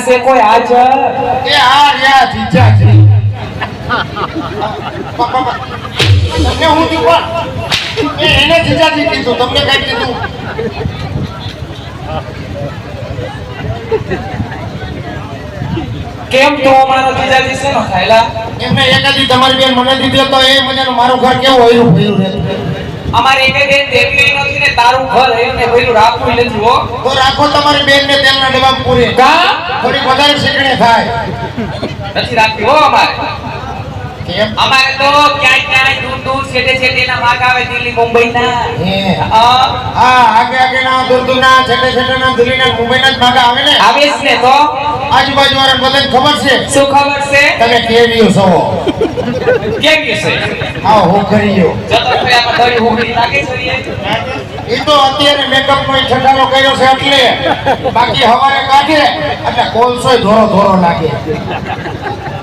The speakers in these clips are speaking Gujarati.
છે કોઈ હાજર? એ આ રહ્યા છે. તમને હું પણ એ એને જીજાજી કીધું તમને કઈ કીધું? કેમ તો અમારો જીજાજી છે નો ખાયલા એમને એકાદી તમારી બેન મને દીધી તો એ મજાનું મારું ઘર કેવું હોય રહ્યું રહેતું અમારે એક બેન દેવી નથી ને તારું ઘર રહ્યું ને પેલું રાખવું નથી હો. તો રાખો તમારી બેન ને તેમના ડબ્બા પૂરી. કા? થોડી વધારે શીખણે થાય. નથી રાખતી હો અમારે. અમારે તો ક્યાંય ક્યાંય દૂર દૂર છેટે છેટે ના માગ આવે દિલ્હી મુંબઈ ના હે. આગે આગે ના દૂર દૂર ના છેટે છેટે ના દિલ્હી ના મુંબઈ ના ભાગા આવે ને. આવે જ ને તો. આજુબાજુ વાળા બધાને ખબર છે? શું ખબર છે? તમે કેવી છો? કેમ છે? હા હું કરી હુકડી લાગે એ? તો અત્યારે મેકઅપ નો છટાનો કર્યો છે એટલે બાકી હવારે કાઢે એટલે કોલસોય ધોરો ધોરો લાગે.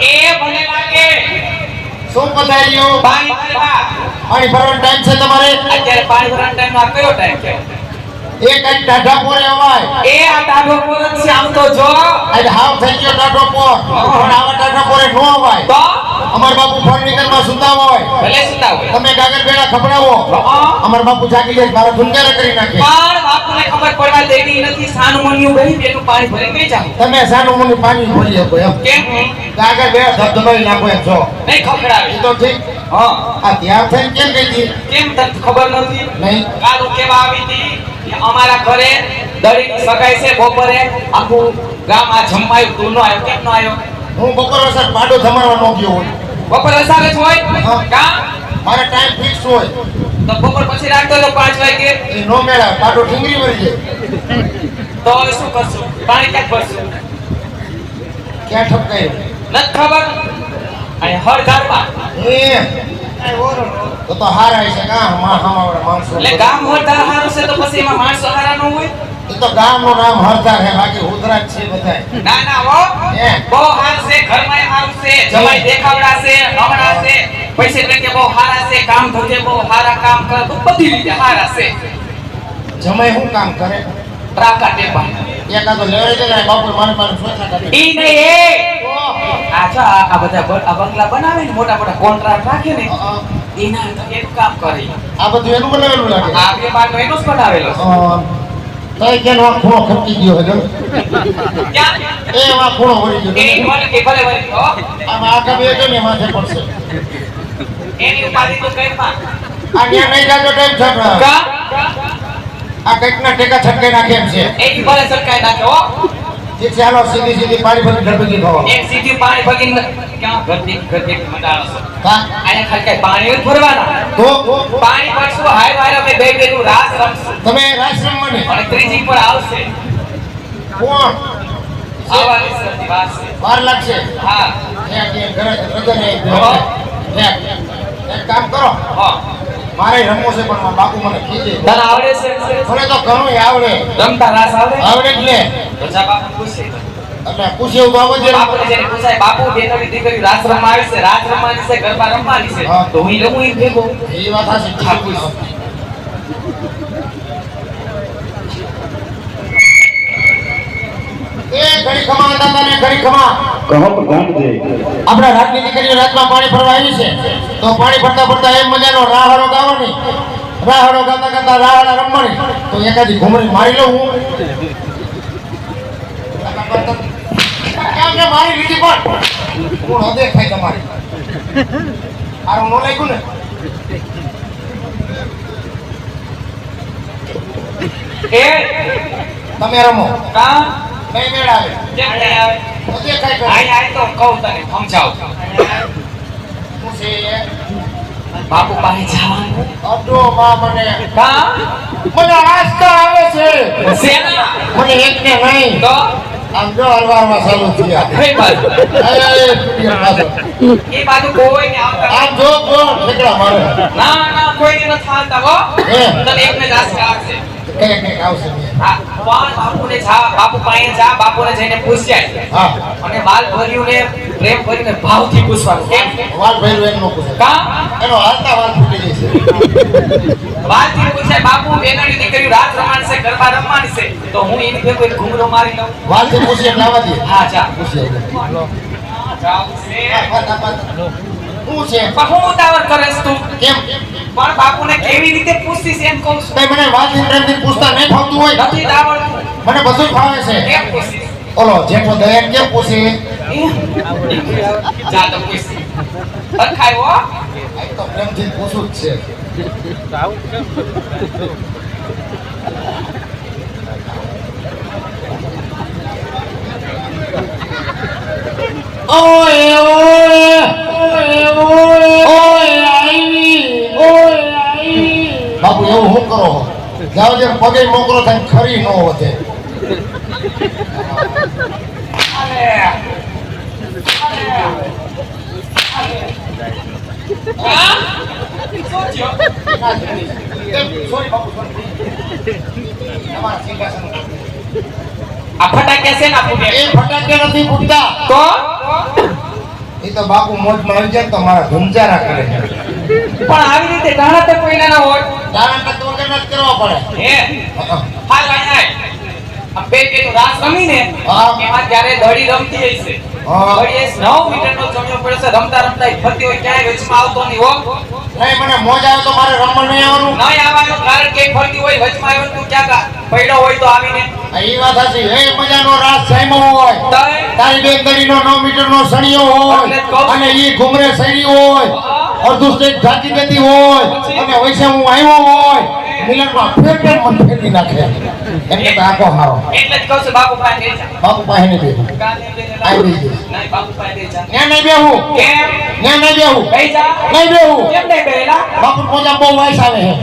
એ ભલે લાગે. શું પધાર્યું? પાણી પાણી ભરવાનો ટાઈમ છે તમારે? અત્યારે પાણી ભરવાનો ટાઈમ આ કયો ટાઈમ છે? ટાઢા પોરે અવાય એ આ ટાઢો પોર છે આમ તો જો. આજે હાવ થઈ ગયો ટાઢો પોર. પણ આવા ટાઢા પોરે નો અવાય. તો? અમાર બાપુ ફર્નિચરમાં સુતા હોય. ભલે સુતા હોય. તમે કાગળ બેડા ખબડાવો હા. અમાર બાપુ જાગી જાય મારા ધુંજારા કરી નાખે. પણ બાપુને ખબર પડવા દેવી નથી સાનું મન્યું ગઈ પેલું પાણી ભરી. ગઈ જાવ તમે સાનું મને પાણી ભરી શકો એમ. કેમ? ગાગર બે ધબધબાઈ નાખો એમ છો નહીં એ તો ઠીક. હા. આ ત્યાં થઈને કેમ ગઈ હતી? કેમ તને ખબર નથી? નહીં. કાલું કેવા આવી હતી કે અમારા ઘરે દરેક સગાઈ છે બપોરે. આખું ગામ આ જમવાયું તું નો આવ્યો કેમ નો આવ્યો હું બપોર સર પાડો જમાડવા નો ગયો હોય. બપોર અસારે જ હોય. કા? મારે ટાઈમ ફિક્સ હોય. તો બપોર પછી રાખતો તો પાંચ વાગે? એ નો મેળા પાટો ઠીંગરી વળી જાય. તો હવે શું કરશું? પાણી ક્યાં ભરશું? ક્યાં ઠપકાય? નથી ખબર? અહીં હર ધારમાં એ તો તો હારા છે કા? માં હામાવાળા માણસો. એટલે ગામ હર ધાર હારું છે તો પછી એમાં માણસો હારા ન હોય? તો ગામનું નામ હરતા છે બાકી ઉધરા છે બધાય. ના ના હો. બહુ હાર છે ઘરમાં હાર છે જમાઈ દેખાવડા છે હમણા છે. પૈસે ટકે બહુ હારા છે કામ ધંધે બહુ હારા કામ કરે બધી રીતે હારા છે. જમાઈ શું કામ કરે? ત્રાકા ટેપા એકાદો લેવડે ને બાપુ મારે મારે સોચા કરે ઈ નહીં એ. આ આ બધા આ બંગલા બનાવે ને મોટા મોટા કોન્ટ્રાક્ટ રાખે ને એના એક કામ કરે. આ બધું એનું બનાવેલું લાગે? આ બે બાર એનું જ બનાવેલો તોય કે નો ખૂણો ખપકી ગયો હજો એ એમાં ખૂણો વળી એ ભલે કે ભલે ભલે હો. આમાં આગળ બે કે ને માથે પડશે? એની ઉપાધિ તો કઈ પા. આ ગયા નહીં જાતો ટાઈમ છે કા? આ કંઈક ના ટેકા છટકાઈ નાખે એમ છે. એ ભલે સરકાઈ નાખે હો. જે ચાલો સીધી સીધી પાણી ભરી ઢબકી ખાવા એક સીધી પાણી ભગી ક્યાં ઘરથી ઘરથી મંડાળો કા? આને ખાલી પાણી જ ભરવાના. તો? પાણી ભરશું હાય વાય અમે બે બેનું રાસ રમશું. તમે રાશ્રમ મને અને ત્રીજી પર આવશે. કોણ? આવવાની સરતી વાત છે. વાર લાગશે. હા. ત્યાં ઘરે રગને એક કામ કરો. હા. મારે રમવું છે પણ બાપુ મને ખીજે તને આવડે છે? મને તો ઘણું આવડે. રમતા રાસ આવડે? આવડે જ ને. તો બાપુ પૂછે એટલે પૂછ્યું તો આવડે જ ને. બાપુને પૂછાય બાપુ બે નવી દીકરી રાસ રમવા આવી છે. રાસ રમવાની છે ગરબા રમવાની છે. તો હું રમું ઈ ભેગો? એ વાત હાચી. હા, પૂછ. આપણા રાતની દીકરીઓ રાતમાં પાણી ભરવા આવી છે. તો પાણી ભરતા ભરતા એમ મજાનો રાહડો ગાવાની. રાહડો ગાતા ગાતા રાહડા રમવાની. તો એકાદી ઘુમરી મારી લઉં હું. કેમ કે મારી લીધી પણ કોણ હદે ખાય તમારી આરું નો લાગ્યું ને એ તમે રમો કા કઈ મેળ આવે નહીં આવે તો કરે આય આય તો કહું તને સમજાવ શું છે? બાપુ પાસે જવાનું અડો માં મને કા મને આસ્કા આવે છે સેના મને એકને નહીં તો આમ જો હલવારમાં ચાલુ થયા કઈ બાજુ? અરે, અરે, પીડિયા પાછળ. એ બાજુ કોઈ ને આવતા. આમ જો જો ઠેકડા મારે. ના ના કોઈ ને નથી આવતા હો. તને એકને જ આવશે. કઈ કઈ આવશે હા પણ બાપુને જા બાપુ પાસે જા બાપુને જઈને પૂછ્યા હા. અને બાલ ભર્યું ને પ્રેમ ભર્યું ને ભાવથી પૂછવાનું કેમ? વાલ ભર્યું એમનો પૂછે. કા? એનો હાલતા વાલ ફૂટી જશે પૂછે બાપુ બેનની દીકરી રાત રમાડશે ગરબા રમવાની છે. તો હું એની ભેગો એક ઘૂમરો મારી લઉં. વાલથી પૂછીએ એટલે દે હા જા પૂછીએ જાઉં છે શું છે? પણ ઉતાવળ કરેશ તું. કેમ? પણ બાપુને કેવી રીતે પૂછીશ એમ કહું છું. મને વાલથી પ્રેમથી પૂછતા નહીં ફાવતું હોય. નથી આવડતું મને બધું ફાવે છે. કેમ પૂછીશ? ઓલો જેઠો દયાન કેમ પૂછે? જા તો પૂછ હો. બાપુ એવું હું કરો? જાવ જે પગે મોકરો થાય ખરી નો વધે અરે હા શું થયો સોરી બાપુ સોરી તમારા સિંહાસન ઉપર. આ ફટાક્યા છે ને આપું એ ફટાકે નથી ફૂટતા. તો? એ તો બાપુ મોજમાં આવી જાય તો મારા ધુમચારા કરે પણ આવી રીતે ઢાળા તો કોઈના ના હોય. ધાણા તો વગર જ કરવા પડે. હે? હાલ ભાઈ આ રાસ રમીને હા. એમાં જ્યારે દડી રમતી હશે? દડી એ 9 મીટરનો જમ્યો પડે છે. રમતા રમતા ફરતી હોય ક્યાંય વચમાં આવતો નહીં હો. નહીં મને મોજ આવે તો મારે રમવા નહીં આવવાનું. નહીં આવવાનું કારણ કે ફરતી હોય વચમાં આવ્યો તું ક્યાં પડ્યો હોય તો આવીને. ઈ વાત સાચી. એ મજાનો રાસ સાયમો હોય. તારી બેન દડીનો 9 મીટરનો સળિયો હોય. અને ઈ ઘુમરે સળી હોય. સ્ટેજ ઢાંકી દેતી હોય. અને વૈસે હું આવ્યો હોય. મિલનમાં ફેર મને નાખે. આખો હારો એટલે જ કહું છું બાપુ પાસે લઈ જા. બાપુ પાસે નહીં બેહું. કાલે આવી. નહીં બાપુ પાસે જા. નહીં બેહું. કેમ? ત્યાં નહીં બેહું. લઈ જા. નહીં બેહું. કેમ નહીં બેલા બાપુ મોજા બહુ વાઈસ આવે છે.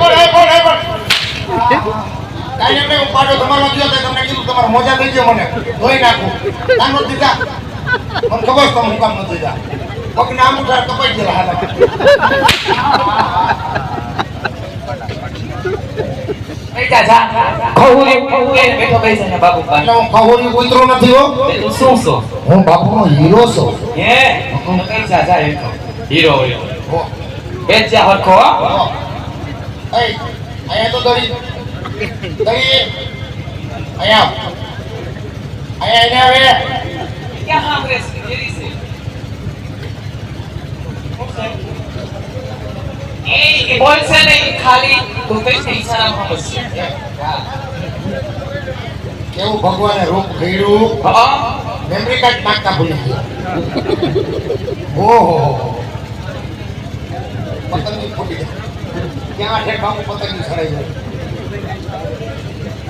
બોલ, બોલ, બોલ. નહીં, તમારો ગયો તો તમને કીધું તમારા મોજા દઈ દો મને. ધોઈ નાખું. કામ નથી દીધા મને ખબર છે તમે હું કામ દીધા પગને ઉઠાડ કપાઈ ગયેલા હાથ ઈશારામાં કેવું ભગવાને રૂપ કર્યું? મેમરી કાર્ડ નાખતા ભૂલી ગયા. ઓહો. પતંગી ફૂટી ક્યાં ઠેક બાપુ પતંગી સડાઈ જાય.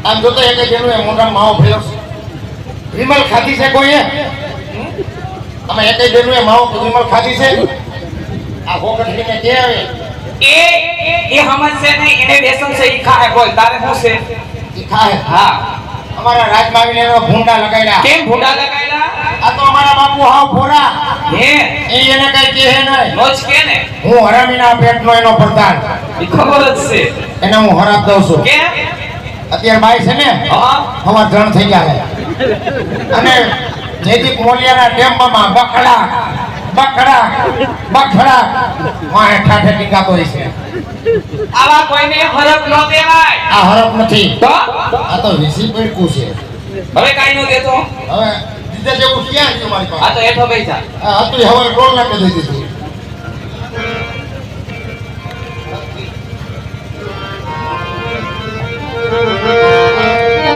આમ જોતો એક જેનું એ મોઢા માવો છે. વિમલ ખાધી છે કોઈએ અમે એક જેનું એ માવો વિમલ ખાધી છે? આ હોકટ લઈને કે આવે? એ એ સમજશે નહીં એને બેસન છે ઈ ખાય બોલ તારે શું છે? ઈ ખાય. હા. અમારા રાજમાવીને ભૂંડા લગાડ્યા કેમ ભૂંડા લગાયલા? આ તો અમારા બાપુ હાવ ભોરા. હે? એ એને કઈ કહે નહીં. નોચ કે ને? હું હરામીના પેટનો એનો પ્રધાન. ઈ ખબર જ છે. એને હું હરાપ દઉં છું. કેમ અત્યારે બાઈ છે ને હા. હવા જણ થઈ ગયા અને જયદીપ મોલિયાના ડેમમાં બખડા બખડા બખડા વાહે ઠાઠે ટીકાતો છે. આવા કોઈને હરખ ન દેવાય. આ હરફ નથી. તો? આ તો વિસી પડકું છે. હવે કાઈ ન દેતો. હવે દીધા જેવું ક્યાં છે મારી આ પાસે તો હેઠો બેસા. આ હતું હવે ટોલ નાખી દીધું.